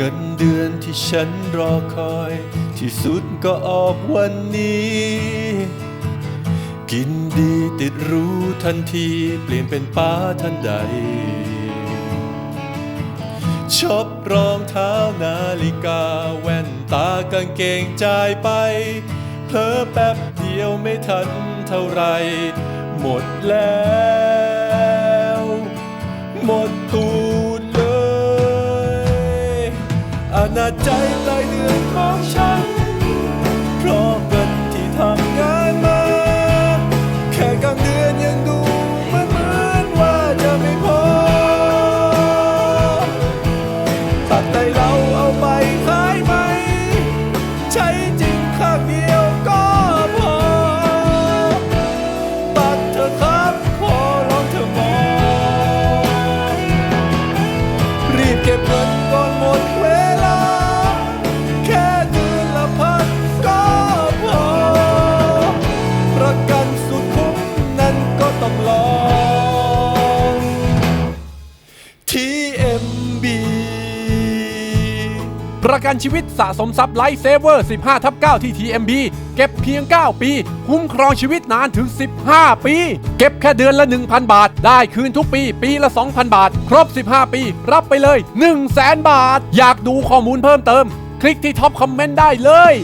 เงินเดือนที่ฉันรอคอย ที่สุดก็ออกวันนี้ กินดีติดรู้ทันทีเปลี่ยนเป็นป้าทันใดชอบรองเท้านาฬิกา แว่นตากางเกงจ่ายไป เพลอแป๊บเดียวไม่ทันเท่าไหรหมดแล้ว หมด ณาใจใต้เดือนของฉัน MB ประกันชีวิตสะสมทรัพย์ไลฟ์เซเวอร์ 15 ทับ9ที่ TMB เก็บเพียง 9 ปี คุ้มครองชีวิตนานถึง 15 ปี เก็บแค่เดือนละ 1,000 บาท ได้คืนทุกปี ปีละ 2,000 บาท ครบ 15 ปี รับไปเลย 100,000 บาท อยากดูข้อมูลเพิ่มเติม คลิกที่ท็อปคอมเมนต์ได้เลย